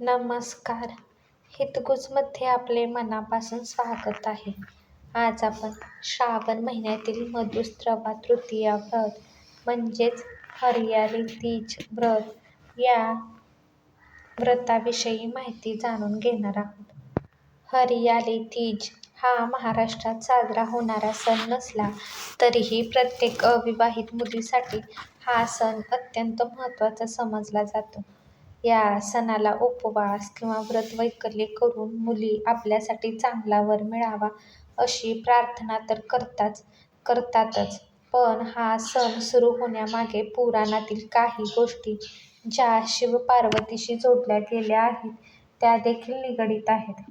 नमस्कार हितगुजमध्ये आपले मनापासून स्वागत आहे. आज आपण श्रावण महिन्यातील मधुस्त्रवा तृतीया व्रत म्हणजेच हरियाली तीज व्रत या व्रताविषयी माहिती जाणून घेणार आहोत. हरियाली तीज हा महाराष्ट्रात साजरा होणारा सण नसला तरीही प्रत्येक अविवाहित मुलीसाठी हा सण अत्यंत महत्त्वाचा समजला जातो. या सणाला उपवास किंवा व्रत वैकल्य करून मुली आपल्यासाठी चांगला वर मिळावा अशी प्रार्थना तर करताच करतातच पण हा सण सुरू होण्यामागे पुराणातील काही गोष्टी ज्या शिव-पार्वतीशी जोडल्या गेल्या आहेत त्या देखील निगडीत आहेत.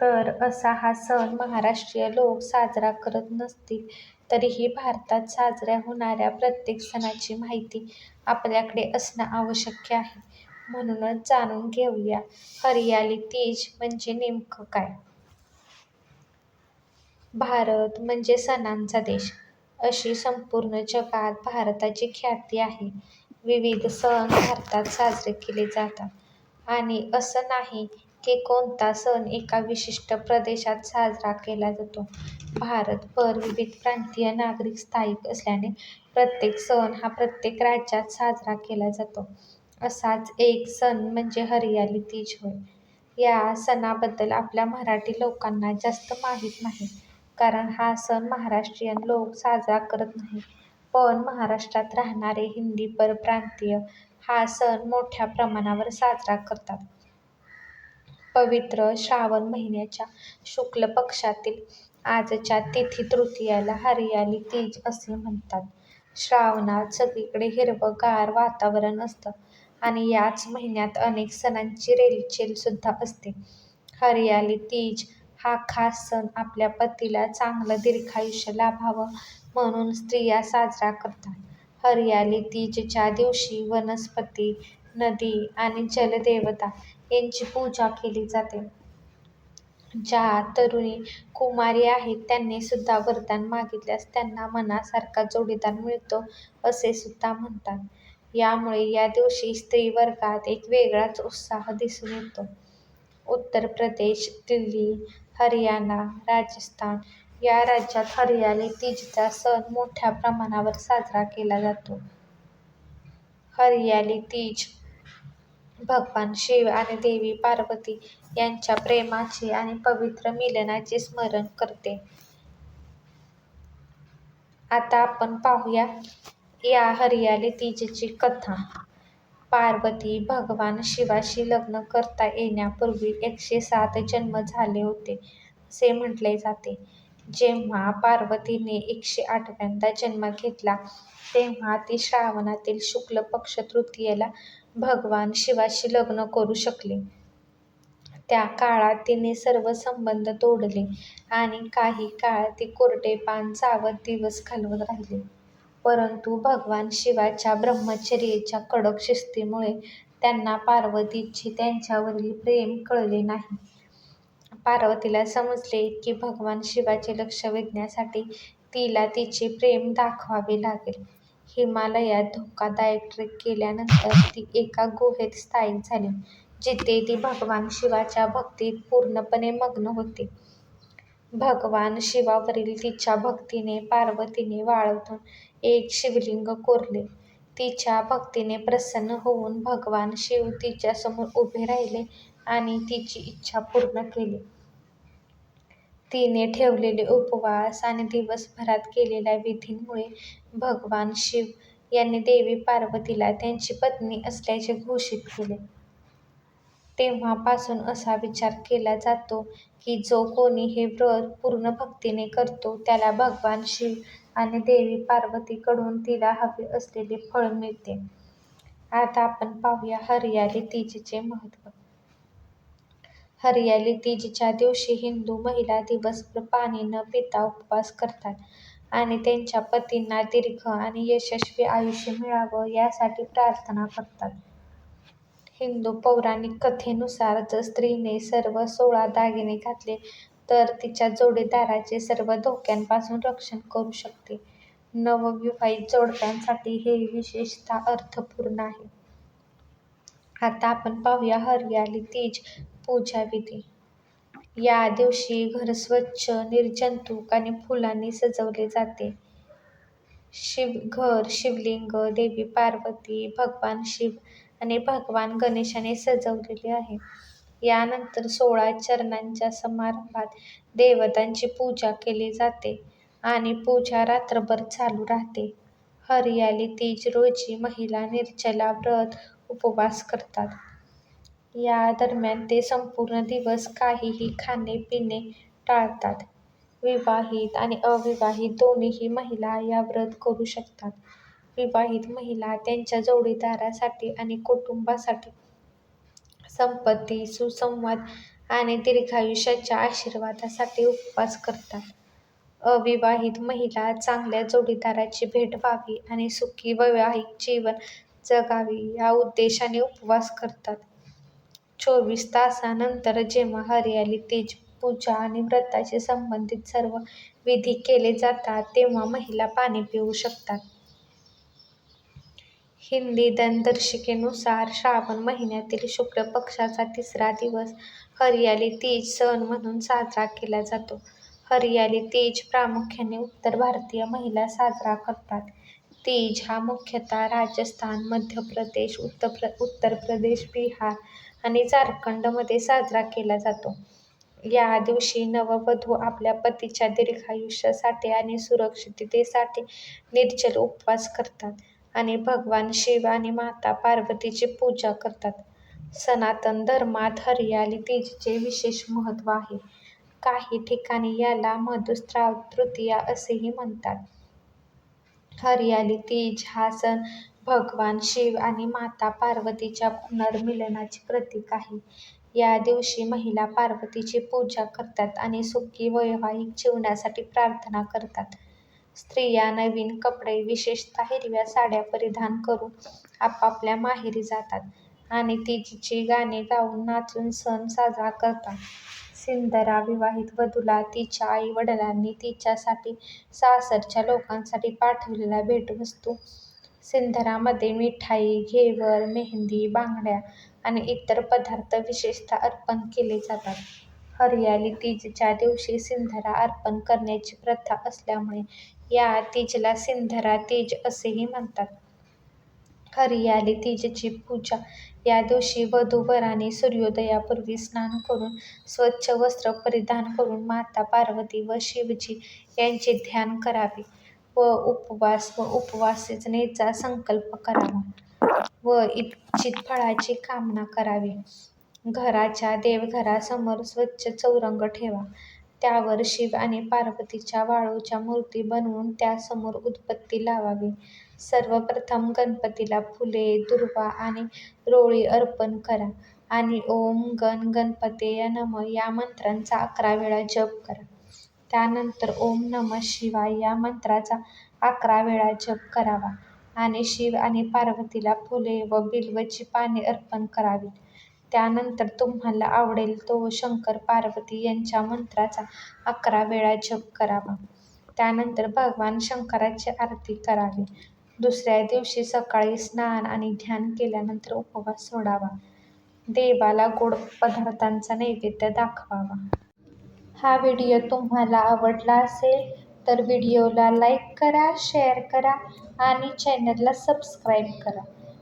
तर असा हा सण महाराष्ट्रीय लोक साजरा करत नसतील तरीही भारतात साजऱ्या होणाऱ्या प्रत्येक सणाची माहिती आपल्याकडे असणं आवश्यक आहे. म्हणूनच जाणून घेऊया हरियाली तीज म्हणजे नेमकं काय? भारत म्हणजे सणांचा देश अशी संपूर्ण जगात भारताची ख्याती आहे. विविध सण भारतात साजरे केले जातात आणि असं नाही की कोणता सण एका विशिष्ट प्रदेशात साजरा केला जातो. भारतभर विविध प्रांतीय नागरिक स्थायिक असल्याने प्रत्येक सण हा प्रत्येक राज्यात साजरा केला जातो. असाच एक सण म्हणजे हरियाली तीज होय. या सणाबद्दल आपल्या मराठी लोकांना जास्त माहीत नाही कारण हा सण महाराष्ट्रीयन लोक साजरा करत नाहीत पण महाराष्ट्रात राहणारे हिंदी परप्रांतीय हा सण मोठ्या प्रमाणावर साजरा करतात. पवित्र श्रावण महिन्याच्या शुक्ल पक्षातील आजच्या तिथी तृतीयाला हरियाली तीज असे म्हणतात. श्रावणात सगळीकडे हिरवंगार वातावरण असतं आणि याच महिन्यात अनेक सणांची रेलचेल सुद्धा असते. हरियाली तीज हा खास सण आपल्या पतीला चांगलं दीर्घायुष्य लाभावं म्हणून स्त्रिया साजरा करतात. हरियाली तीजच्या दिवशी वनस्पती, नदी आणि जलदेवता यांची पूजा केली जाते. ज्या तरुणी कुमारी आहेत त्यांनी सुद्धा वरदान मागितल्यास त्यांना मनासारखा जोडीदार मिळतो असे सुद्धा म्हणतात. यामुळे या दिवशी स्त्रीवर्गात एक वेगळाच उत्साह दिसून येतो. उत्तर प्रदेश, दिल्ली, हरियाणा, राजस्थान या राज्यात हरियाली तीजचा सण मोठ्या प्रमाणावर साजरा केला जातो. हरियाली तीज भगवान शिव आणि देवी पार्वती यांच्या प्रेमाचे आणि पवित्र मिलनाचे स्मरण करते. आता आपण पाहूया या हरियाली तीजची कथा. पार्वती भगवान शिवाशी लग्न करता येण्यापूर्वी एकशे सात जन्म झाले होते असे म्हटले जाते. जेव्हा पार्वतीने एकशे आठव्यांदा जन्म घेतला तेव्हा ती श्रावणातील शुक्ल पक्ष तृतीयेला भगवान शिवाशी लग्न करू शकली. त्या काळात तिने सर्व संबंध तोडले आणि काही काळ ती कोरडे पान चावत दिवस घालवत राहिली. परंतु भगवान शिवाच्या ब्रह्मचर्याच्या कडक शिस्तीमुळे त्यांना पार्वतीचे त्यांच्यावरील प्रेम कळले नाही. पार्वतीला समजले की भगवान शिवाचे लक्ष वेधण्यासाठी तिला तिचे प्रेम दाखवावे लागेल. हिमालयात धोकादायक ट्रेक केल्यानंतर ती एका गुहेत स्थायिक झाली जिथे ती भगवान शिवाच्या भक्तीत पूर्णपणे मग्न होती. भगवान शिवावरील तिच्या भक्तीने पार्वतीने वाळूतून एक शिवलिंग कोरले. तिच्या भक्तीने प्रसन्न होऊन भगवान शिव तिच्यासमोर उभे राहिले आणि तिची इच्छा पूर्ण केली. तिने ठेवलेले उपवास आणि दिवसभरात केलेल्या विधींमुळे भगवान शिव यांनी देवी पार्वतीला त्यांची पत्नी असल्याचे घोषित केले. तेव्हापासून असा विचार केला जातो की जो कोणी हे व्रत पूर्ण भक्तीने करतो त्याला भगवान शिव आणि देवी पार्वतीकडून तिला हवे असलेले फळ मिळते. आता आपण पाहूया हरियाली तीजचे महत्त्व. हरियाली तीजच्या दिवशी हिंदू महिला दिवसभर पाणी न पिता उपवास करतात आणि त्यांच्या पतींना दीर्घ आणि यशस्वी आयुष्य मिळावं यासाठी प्रार्थना करतात. हिंदू पौराणिक कथेनुसार जर स्त्रीने सर्व सोळा दागिने घातले तर तिच्या जोडीदाराचे सर्व धोक्यांपासून रक्षण करू शकते. नवविवाहित जोडप्यांसाठी हे विशेषतः अर्थपूर्ण आहे. आता आपण पाहूया हरियाली तीज पूजा विधी या दिवशी घर स्वच्छ निर्जंतुक आणि फुलांनी सजवले जाते शिव घर शिवलिंग देवी पार्वती भगवान शिव आणि भगवान गणेशाने सजवलेले आहे यानंतर सोळा चरणांच्या समारंभात देवतांची पूजा केली जाते आणि पूजा रात्रभर चालू राहते. हरियाली तीज रोजी महिला निर्जला व्रत उपवास करतात. या दरम्यान ते संपूर्ण दिवस काहीही खाणे पिणे टाळतात. विवाहित आणि अविवाहित दोन्हीही महिला या व्रत करू शकतात. विवाहित महिला त्यांच्या जोडीदारासाठी आणि कुटुंबासाठी संपत्ती सुसंवाद आणि दीर्घायुष्याच्या आशीर्वादासाठी उपवास करतात. अविवाहित महिला चांगल्या जोडीदाराची भेट व्हावी आणि सुखी वैवाहिक जीवन जगावे या उद्देशाने उपवास करतात. चोवीस तासानंतर जेव्हा हरियाली तेज पूजा आणि व्रताशी संबंधित सर्व विधी केले जातात तेव्हा महिला पाणी पिऊ शकतात. हिंदी दिनदर्शिकेनुसार श्रावण महिन्यातील शुक्ल पक्षाचा तिसरा दिवस हरियाली तीज सण म्हणून साजरा केला जातो. हरियाली तीज प्रामुख्याने उत्तर भारतीय महिला साजरा करतात. तीज हा मुख्यतः राजस्थान मध्य प्रदेश उत्तर प्र उत्तर प्रदेश बिहार आणि झारखंडमध्ये साजरा केला जातो. या दिवशी नववधू आपल्या पतीच्या दीर्घायुष्यासाठी आणि सुरक्षिततेसाठी निर्जल उपवास करतात. आणि भगवान शिव आणि माता पार्वतीची पूजा करतात. सनातन धर्मात हरियाली तीजचे विशेष महत्त्व आहे. काही ठिकाणी याला मधुस्राव तृतीया असेही म्हणतात. हरियाली तीज हा सण भगवान शिव आणि माता पार्वतीच्या पुनर्मिलनाचे प्रतीक आहे. या दिवशी महिला पार्वतीची पूजा करतात आणि सुखी वैवाहिक जीवनासाठी प्रार्थना करतात. स्त्रिया नवीन कपडे विशेषतः हिरव्या साड्या परिधान करून आपापल्या माहेरी जातात आणि तिची गाणी गाऊन नाचून सण साजरा करतात. सिंदरा विवाहित वधूला तिच्या आई वडिलांनी तिच्यासाठी सासरच्या लोकांसाठी पाठवलेल्या भेटवस्तू. सिंदरामध्ये मिठाई घेवर मेहंदी बांगड्या आणि इतर पदार्थ विशेषतः अर्पण केले जातात. हरियाली तीजच्या दिवशी सिंधरा अर्पण करण्याची प्रथा असल्यामुळे या तीजला सिंधरा तीज असेही म्हणतात. हरियाली तीजची पूजा या दिवशी वधू-वरांनी सूर्योदयापूर्वी स्नान करून स्वच्छ वस्त्र परिधान करून माता पार्वती व शिवजी यांचे ध्यान करावे व उपवास व उपवासनेचा संकल्प करावा व इच्छित फळाची कामना करावी. घराच्या देवघरासमोर स्वच्छ चौरंग ठेवा. त्यावर शिव आणि पार्वतीच्या वाळूच्या मूर्ती बनवून त्यासमोर उदबत्ती लावावी. सर्वप्रथम गणपतीला फुले दुर्वा आणि रोळी अर्पण करा आणि ओम गण गणपतये नमः या मंत्रांचा अकरा वेळा जप करा. त्यानंतर ओम नमः शिवाय या मंत्राचा अकरा वेळा जप करावा आणि शिव आणि पार्वतीला फुले व बिल्वची पाने अर्पण करावीत. त्यानंतर तुम्हाला आवडेल तो शंकर पार्वती यांच्या मंत्राचा अकरा वेळा जप करावा. त्यानंतर भगवान शंकराची आरती करावी. दुसऱ्या दिवशी सकाळी स्नान आणि ध्यान केल्यानंतर उपवास सोडावा. देवाला गोड पदार्थांचा नैवेद्य दाखवावा. हा व्हिडिओ तुम्हाला आवडला असेल तर व्हिडिओला लाईक करा शेअर करा आणि चॅनलला सबस्क्राईब करा.